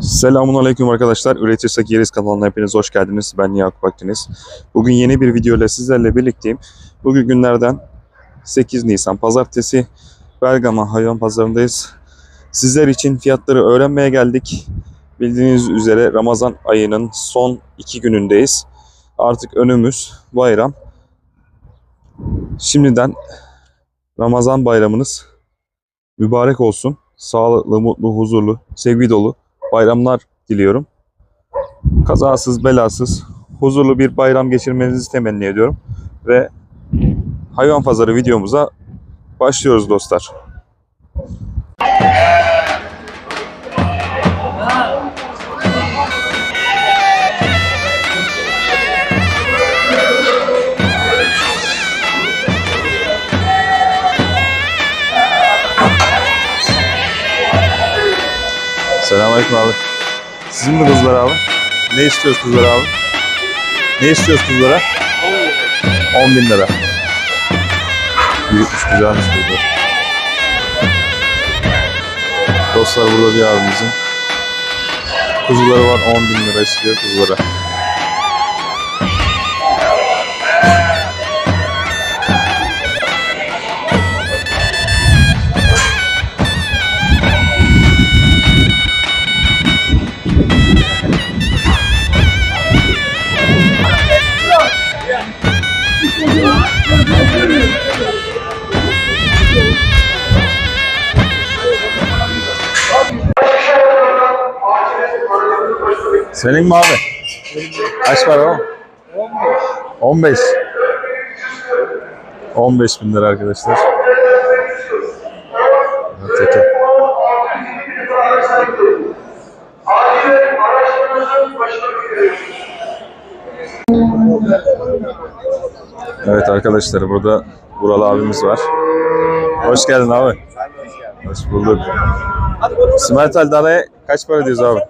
Selamun Aleyküm arkadaşlar. Üretirsek Yeriz kanalına hepiniz hoş geldiniz. Ben Yakup Akdeniz. Bugün yeni bir video ile sizlerle birlikteyim. Bugün günlerden 8 Nisan Pazartesi Bergama hayvan pazarındayız. Sizler için fiyatları öğrenmeye geldik. Bildiğiniz üzere Ramazan ayının son iki günündeyiz. Artık önümüz bayram. Şimdiden Ramazan bayramınız mübarek olsun. Sağlıklı, mutlu, huzurlu, sevgi dolu bayramlar diliyorum. Kazasız, belasız, huzurlu bir bayram geçirmenizi temenni ediyorum. Ve hayvan pazarı videomuza başlıyoruz dostlar. Selamünaleyküm abi. Sizin mi kızlar abi? Ne istiyoruz kızlara abi? Ne istiyoruz kızlara? 10 bin lira. Büyükmüş güzelmiş kızlar. Dostlar burada bir abimizin kuzuları var 10 bin lira istiyor kızlara. Senin mi abi? Kaç var o? 15. 15 bin lira arkadaşlar. Teke. Evet arkadaşlar burada Vural abimiz var. Hoş geldin abi. Hoş bulduk. Simental danaya kaç para diyoruz abi?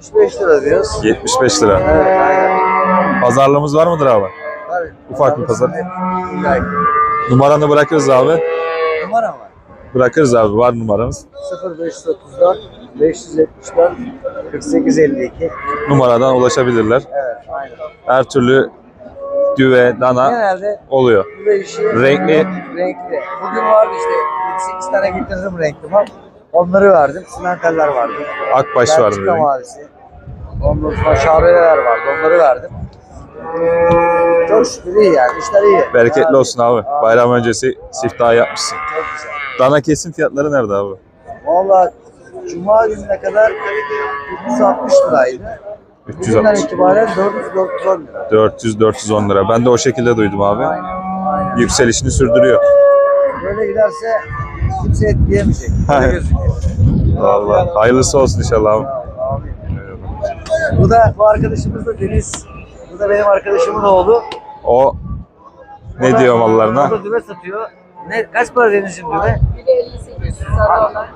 75 lira diyoruz. 75 lira. Evet, aynen. Pazarlığımız var mıdır abi? Tabii. Ufak bir pazar. İlla ki. Numaranı bırakırız abi. Numara var. Bırakırız abi var numaramız. 0534 574 4852. Numaradan ulaşabilirler. Evet, aynen. Her türlü düve, dana Genelde oluyor. da işi Renkli. renkli. Bugün vardı işte 8 tane getirdim renkli mal. Onları verdim. Simentaller vardı. Akbaş var Belçika mavisi. Ondan sonra şabeler vardı. Onları verdim. Çok şükür iyi yani. İşler iyi. Bereketli Yani- olsun abi. Bayram öncesi siftahı yapmışsın. Çok güzel. Dana kesim fiyatları nerede abi? Valla Cuma gününe kadar 360 liraydı. Bugünden 360. itibaren 400-410 lira. 400-410 lira. Ben de o şekilde duydum abi. Aynen, aynen. Yükselişini sürdürüyor. Böyle giderse kimse etkileyemeyecek. Böyle gözüküyor. Vallahi hayırlısı olsun inşallah abi. Bu da bu arkadaşımız da Deniz. Bu da benim arkadaşımın oğlu. O O ne da- diyor O mallarına? da düve satıyor. Ne, kaç para Deniz'in düve? 1.58 sana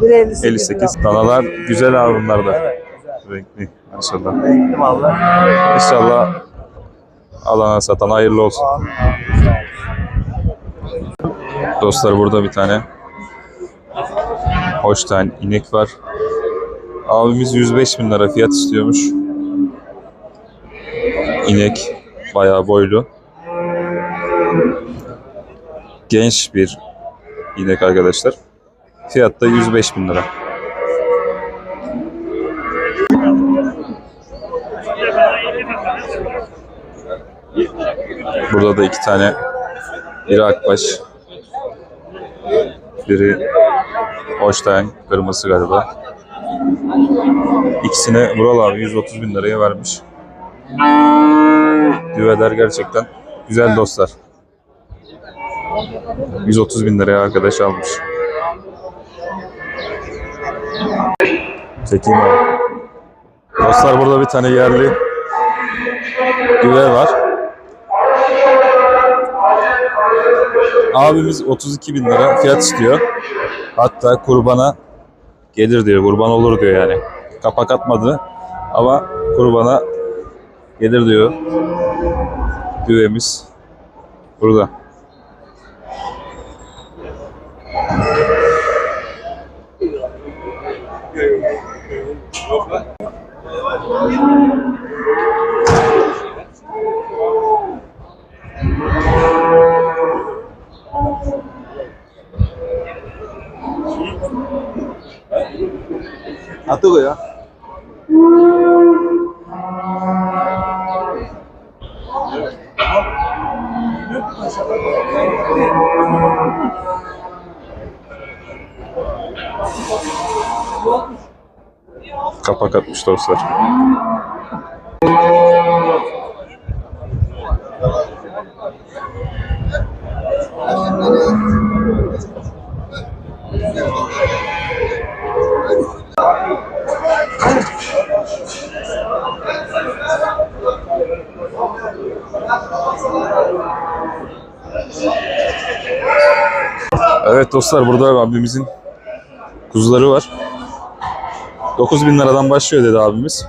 1.58. 58. Danalar güzel abi bunlar da. Evet, güzel. Renkli. Maşallah. Renkli mallar. İnşallah alana satan hayırlı olsun. Amin, amin. Dostlar burada bir tane Holstein inek var. Abimiz 105 bin lira fiyat istiyormuş. İnek bayağı boylu. Genç bir inek arkadaşlar. Fiyat da 105 bin lira. Burada da iki tane biri akbaş, biri Holstein kırmızı galiba. İkisine Vural abi 130 bin liraya vermiş. Düveler gerçekten güzel dostlar. 130 bin liraya arkadaş almış. Çekeyim abi. Dostlar burada bir tane yerli düve var. Abimiz 32 bin lira fiyat istiyor. Hatta kurbana gelir diyor, kurban olur diyor yani. Kapak atmadı ama kurbana gelir diyor. Düvemiz burada. yaptığı ya. Kapak atmış dostlar. Evet dostlar burada abimizin kuzuları var. 9000 liradan başlıyor dedi abimiz.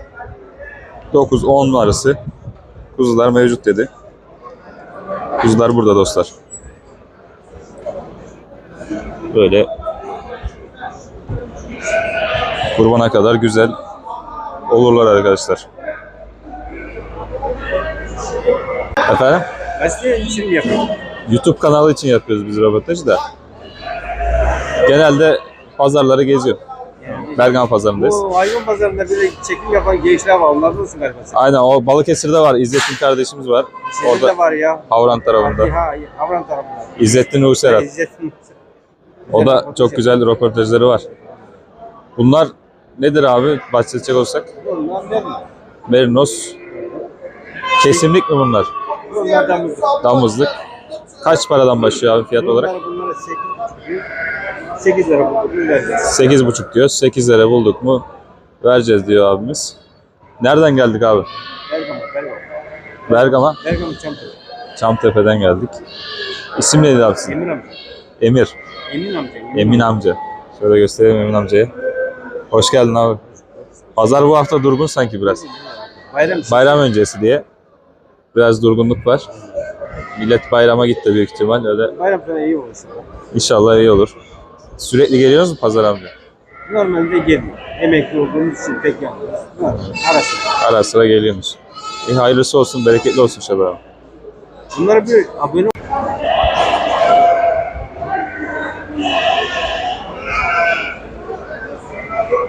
9-10 arası kuzular mevcut dedi. Kuzular burada dostlar. Böyle kurbana kadar güzel olurlar arkadaşlar. Efendim? Gazete için mi yapıyorsun? YouTube kanalı için yapıyoruz biz röportajı da. Genelde pazarları geziyor. Bergama pazarındayız. Bu hayvan pazarında böyle çekim yapan gençler var. Onlardan mısın galiba? Aynen o Balıkesir'de var. İzzettin kardeşimiz var. Senin Orada de var ya. Havran tarafında. Ha, Havran tarafında. İzzettin Uyserat. İzzettin. O da çok güzel röportajları var. Bunlar nedir abi bahsedecek olsak? Bunlar ne? Merinos. Kesimlik mi bunlar? Bunlardan mı? Damızlık. Kaç paradan başlıyor abi fiyat olarak? Bunlar bunlara 8 diyor. 8 lira bulduk. Bunlar da. 8,5 diyor. 8 lira bulduk mu vereceğiz diyor abimiz. Nereden geldik abi? Bergama, Bergama. Bergama, Bergama Çamlı. Çamtepe'den geldik. İsim neydi abi sizin? Emin amca. Emir. Emin amca. Emin amca. Şöyle göstereyim Emin amcaya. Hoş geldin abi. Pazar bu hafta durgun sanki biraz. Bayram. Bayram öncesi diye. Biraz durgunluk var. Millet bayrama gitti büyük ihtimal. Öyle Bayram sana iyi olsun. inşallah iyi olur. Sürekli geliyoruz mu pazar amca? Normalde gelmiyor. Emekli olduğumuz için pek gelmiyoruz. Arası. Ara sıra geliyormuş. İyi hayırlısı olsun, bereketli olsun inşallah. abi. Bunlara bir abone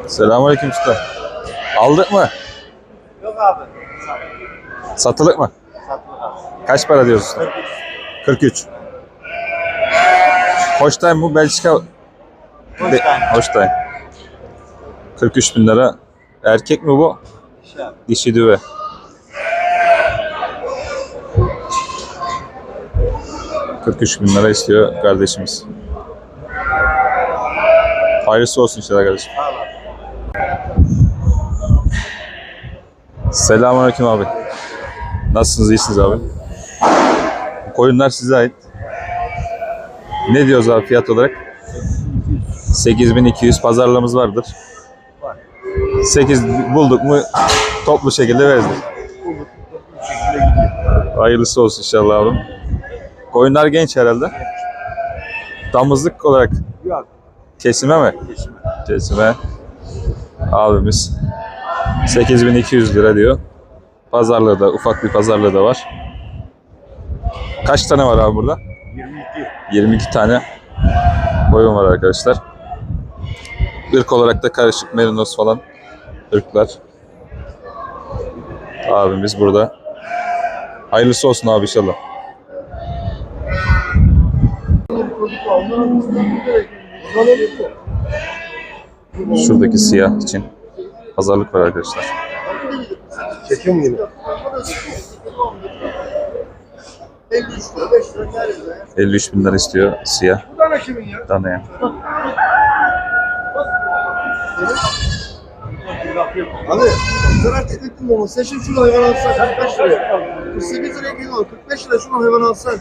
Selamünaleyküm usta. Aldık mı? Yok abi. Satılık mı? Kaç para diyorsun usta? 43. Holstein bu Belçika Be- Holstein. 43 bin lira. Erkek mi bu? Dişi düve. ...43 bin lira istiyor kardeşimiz. Hayırlısı olsun inşallah kardeşim. Selamünaleyküm abi. Nasılsınız? iyisiniz abi? Koyunlar size ait. Ne diyoruz abi fiyat olarak? 8200 pazarlığımız vardır. 8 bulduk mu toplu şekilde veririz. Hayırlısı olsun inşallah abi. Koyunlar genç herhalde. Damızlık olarak kesime mi? Kesime. Abimiz 8200 lira diyor. Pazarlığı da ufak bir pazarlığı da var. Kaç tane var abi burada? 22. 22 tane koyun var arkadaşlar. Irk olarak da karışık merinos falan ırklar. Abimiz burada. Hayırlısı olsun abi inşallah. Şuradaki siyah için pazarlık var arkadaşlar. Çekim gibi. 53 bin lira istiyor siyah. Danaya. Abi zarar onu. Sen şimdi şunu hayvan alsan 45 liraya. 48 liraya geliyor. 45 lira şunu hayvan alsan. De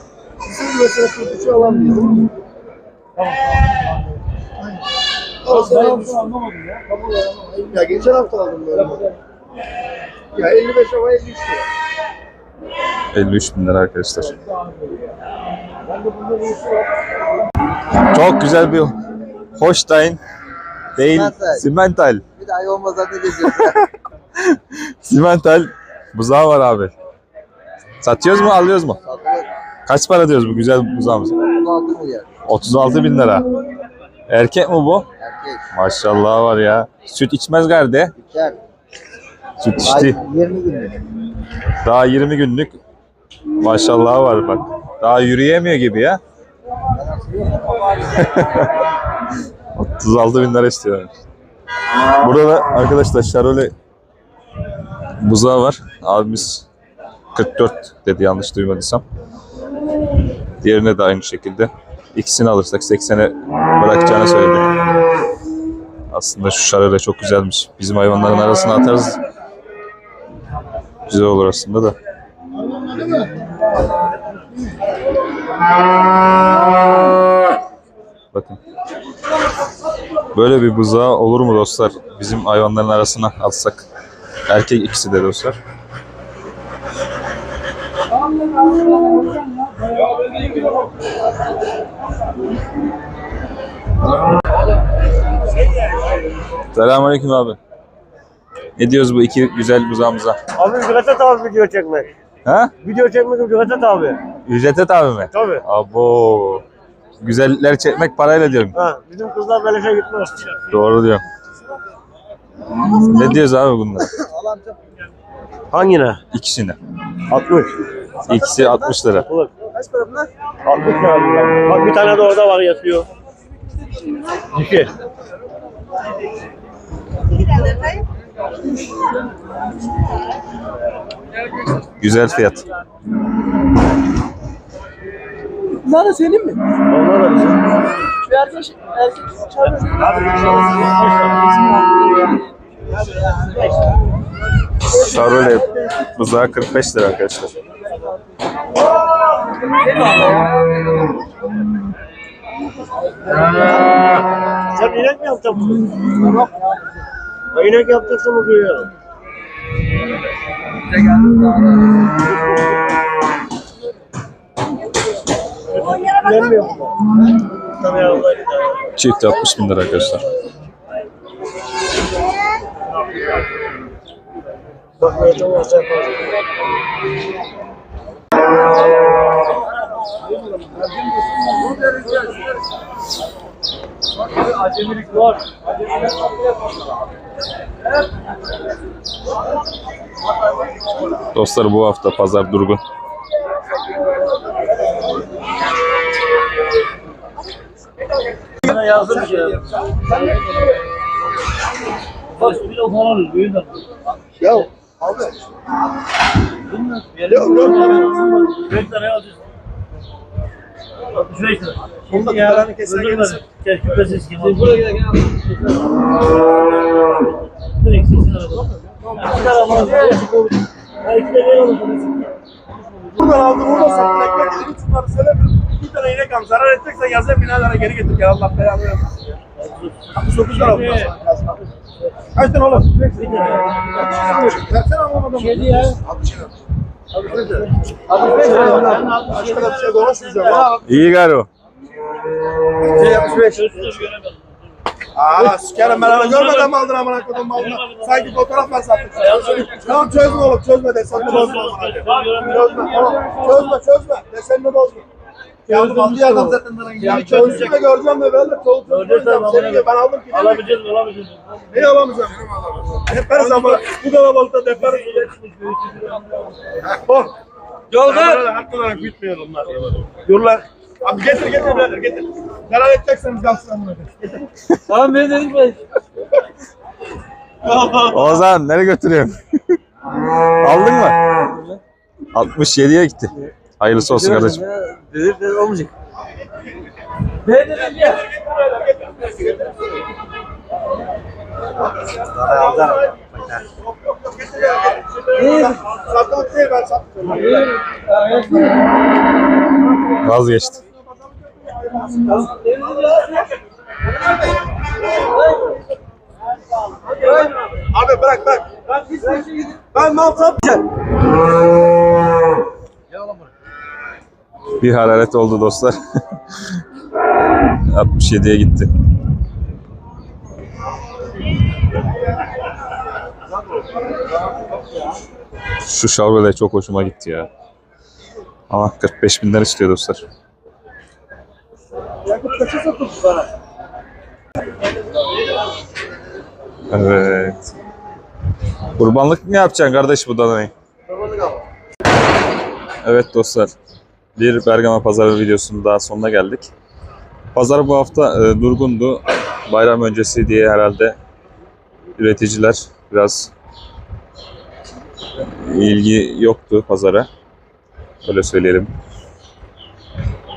mesela 43'ü alamıyor. Tamam? Al sen anlamadım ya. Ya geçen hafta aldım böyle. Ya 55 ama 53 lira. 53 bin lira arkadaşlar. Çok güzel bir Holstein Değil. Simental. Simental. Bir daha olmaz ne geziyorsun? Simental buzağı var abi. Satıyoruz mu alıyoruz mu? Satılır. Kaç para diyoruz bu güzel buzağımız? 36 milyar. 36 bin lira. Erkek mi bu? Erkek. Maşallah var ya. Süt içmez galiba. İçer. Süt Ay, içti. 20 günlük. Daha 20 günlük. Maşallah var bak. Daha yürüyemiyor gibi ya. 36 bin lira istiyor. Burada da arkadaşlar Şarole buzağı var. Abimiz 44 dedi yanlış duymadıysam. Diğerine de aynı şekilde. İkisini alırsak 80'e bırakacağını söyledi. Aslında şu Şarole çok güzelmiş. Bizim hayvanların arasına atarız. Güzel olur aslında da. Bakın. Böyle bir buzağı olur mu dostlar? Bizim hayvanların arasına alsak. Erkek ikisi de dostlar. Selamünaleyküm abi. Ne diyoruz bu iki güzel buzağımıza? Abi ücrete tabi video çekmek. Ha? Video çekmek ücrete tabi. Ücrete tabi mi? Tabi. Abo. Güzeller çekmek parayla diyorum. Ha, bizim kızlar beleşe gitmez. Doğru diyorum. Ne diyoruz abi bunlar? Hangine? İkisini. 60. İkisi 60 lira. Olur. Kaç para bunlar? 60 lira. Bak bir tane de orada var yatıyor. Dişi. Güzel fiyat. Onlar da bizim. Şarole buzağı 45 lira arkadaşlar. Sen inek mi inek yapacaksın o diyor. Bilmiyorum. Tabii Allah Çift 60 bin lira arkadaşlar. Bak Acemilik var. Dostlar bu hafta pazar durgun. Yazdım şey. Bir de falan de. Ya abi. Yok yok abi. 5 liraya alacağız. 65 lira. Bunda Ya, kalanı keser gelirsin. küpesiz kim aldı? Buraya gel. Direkt sesin. Bir tane alalım. Ha, iki tane alalım. Buradan aldım burada sattım ekmek hiç bunları söylemiyorum. Bir tane inek aldım zarar edeceksen yazın binalara geri getir ya Allah belanı vermesin ya. 69 lira yazın. Kaç tane oğlum? Versene ama adamı. Kedi ya. Başka da bir şey konuşmayacağım. ha. İyi galiba. 65. Sözsüz göremedim. Aa sikerim ben onu görmeden mi aldın amına kodum malını? Sanki fotoğraf var sattık. Tamam çözme oğlum çözme desenini bozma. Çözme. Çözme çözme desenini bozma. Yardım aldı adam zaten bana. Ya çözsün de göreceğim de ben de ben aldım ki. Alabileceğiz, alabileceğiz. Neyi alamayacağım? Deperiz ama bu kalabalıkta deperiz. Bak. Yolda. Haklı olarak bitmiyor bunlar. Yurlar. Abi getir getir birader getir. Zarar edecekseniz. Getir. Tamam ben dedim ben. Ozan nereye götürüyorsun? Aldın mı? 67'ye gitti. Hayırlısı olsun kardeşim. Dedim dedim olmayacak. Ne dedim ya? Yok yok yok getir ya. getir. Satılık değil ben sattım. Vazgeçti. Abi bırak bırak. Ben mal satmayacağım. Bir hararet oldu dostlar. 67'ye gitti. Şu Chevrolet çok hoşuma gitti ya. Ama 45 binler istiyor dostlar. Evet. Kurbanlık mı yapacaksın kardeş bu danayı? Evet dostlar. Bir Bergama Pazarı videosunun daha sonuna geldik. Pazar bu hafta e, durgundu. Bayram öncesi diye herhalde üreticiler biraz ilgi yoktu pazara. Öyle söyleyelim.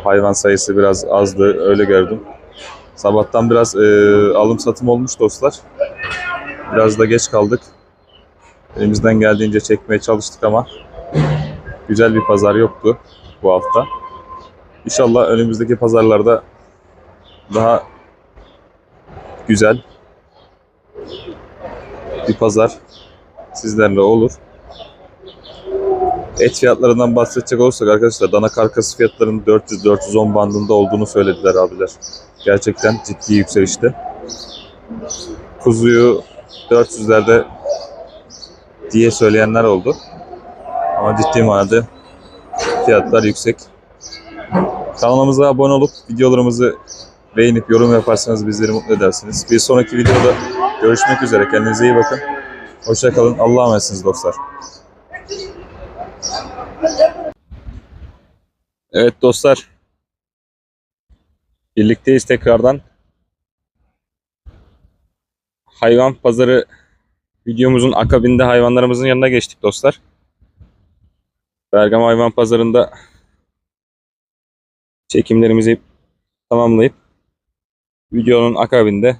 Hayvan sayısı biraz azdı, öyle gördüm. Sabahtan biraz e, alım satım olmuş dostlar. Biraz da geç kaldık. Elimizden geldiğince çekmeye çalıştık ama güzel bir pazar yoktu bu hafta. İnşallah önümüzdeki pazarlarda daha güzel bir pazar sizlerle olur. Et fiyatlarından bahsedecek olursak arkadaşlar dana karkası fiyatlarının 400-410 bandında olduğunu söylediler abiler. Gerçekten ciddi yükselişte. Kuzuyu 400'lerde diye söyleyenler oldu. Ama ciddi manada fiyatlar yüksek. Kanalımıza abone olup videolarımızı beğenip yorum yaparsanız bizleri mutlu edersiniz. Bir sonraki videoda görüşmek üzere. Kendinize iyi bakın. Hoşçakalın. Allah'a emanetsiniz dostlar. Evet dostlar. Birlikteyiz tekrardan. Hayvan pazarı videomuzun akabinde hayvanlarımızın yanına geçtik dostlar. Bergama Hayvan Pazarı'nda çekimlerimizi tamamlayıp videonun akabinde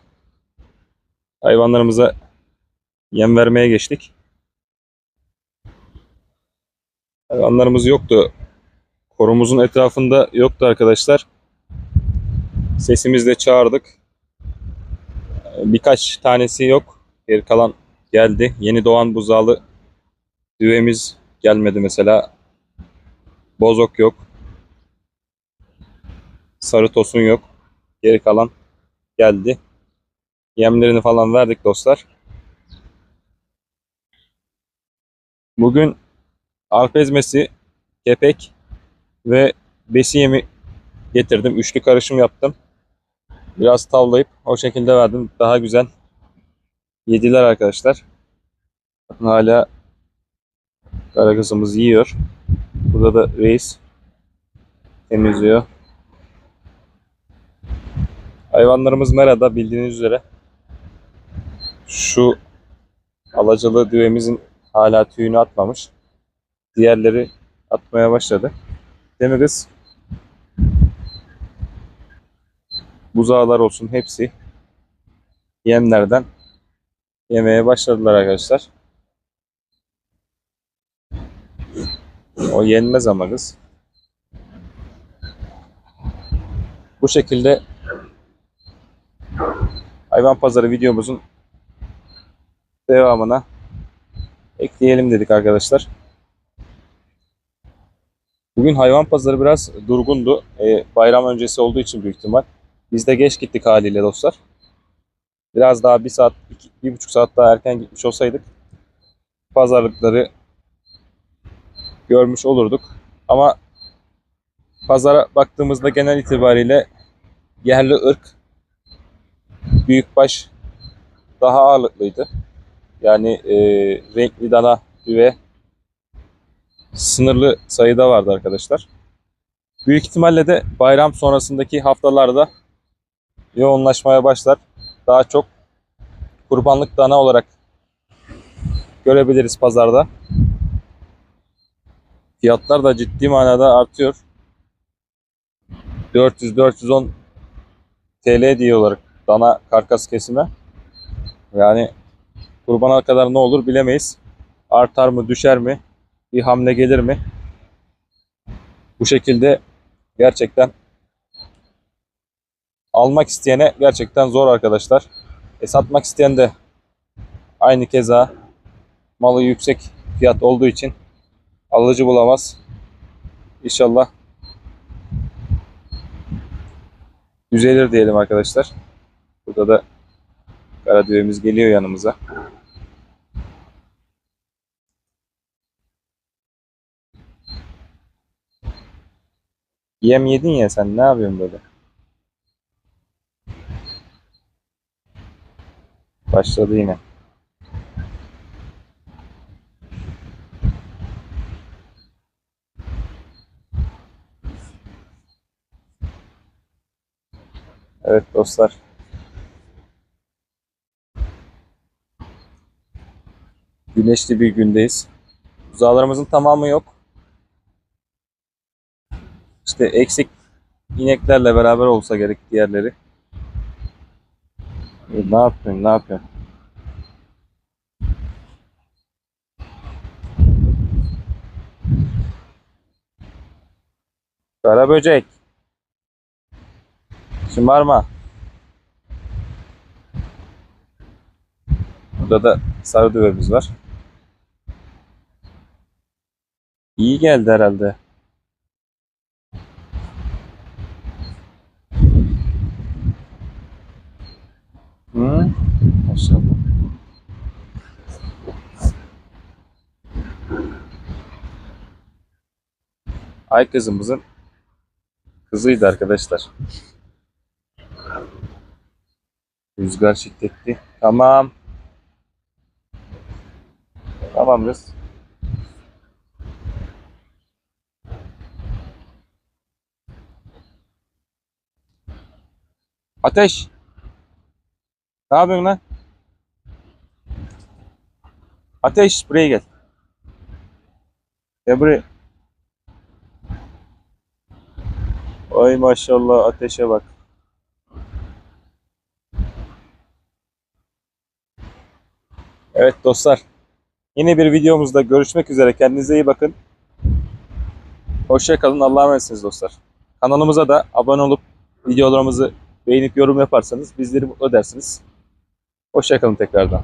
hayvanlarımıza yem vermeye geçtik. Hayvanlarımız yoktu. Korumuzun etrafında yoktu arkadaşlar. Sesimizle çağırdık. Birkaç tanesi yok. Geri kalan geldi. Yeni doğan buzağlı düvemiz gelmedi mesela. Bozok yok. Sarı tosun yok. Geri kalan geldi. Yemlerini falan verdik dostlar. Bugün arp ezmesi, kepek ve besi yemi getirdim. Üçlü karışım yaptım. Biraz tavlayıp o şekilde verdim. Daha güzel yediler arkadaşlar. Hala kara kızımız yiyor. Burada da reis temizliyor. Hayvanlarımız merada bildiğiniz üzere. Şu alacalı düvemizin hala tüyünü atmamış. Diğerleri atmaya başladı. Değil mi kız? Buzağlar olsun hepsi yemlerden yemeye başladılar arkadaşlar. O yenmez ama kız. Bu şekilde hayvan pazarı videomuzun devamına ekleyelim dedik arkadaşlar. Bugün hayvan pazarı biraz durgundu. Ee, bayram öncesi olduğu için büyük ihtimal. Biz de geç gittik haliyle dostlar. Biraz daha bir saat, iki, bir buçuk saat daha erken gitmiş olsaydık pazarlıkları görmüş olurduk. Ama pazara baktığımızda genel itibariyle yerli ırk büyükbaş daha ağırlıklıydı. Yani e, renkli dana düve sınırlı sayıda vardı arkadaşlar. Büyük ihtimalle de bayram sonrasındaki haftalarda yoğunlaşmaya başlar. Daha çok kurbanlık dana olarak görebiliriz pazarda. Fiyatlar da ciddi manada artıyor. 400-410 TL diyorlar dana karkas kesime. Yani kurbana kadar ne olur bilemeyiz. Artar mı düşer mi? Bir hamle gelir mi? Bu şekilde gerçekten almak isteyene gerçekten zor arkadaşlar. E satmak isteyen de aynı keza malı yüksek fiyat olduğu için alıcı bulamaz. İnşallah düzelir diyelim arkadaşlar. Burada da Karadüvemiz geliyor yanımıza. Yem yedin ya sen ne yapıyorsun böyle? Başladı yine. Evet dostlar. Güneşli bir gündeyiz. Buzağlarımızın tamamı yok. İşte eksik ineklerle beraber olsa gerek diğerleri. E, ne yapıyorsun? Ne yapıyorsun? Kara böcek. Şımarma. Burada da sarı düvemiz var. İyi geldi herhalde. Hı? Maşallah. Ay kızımızın kızıydı arkadaşlar. Rüzgar şiddetli. Tamam. Tamam kız. Ateş. Ne yapıyorsun lan? Ateş buraya gel. Gel buraya. Ay maşallah ateşe bak. Evet dostlar. Yine bir videomuzda görüşmek üzere. Kendinize iyi bakın. Hoşça kalın. Allah'a emanetsiniz dostlar. Kanalımıza da abone olup videolarımızı beğenip yorum yaparsanız bizleri mutlu edersiniz. Hoşça kalın tekrardan.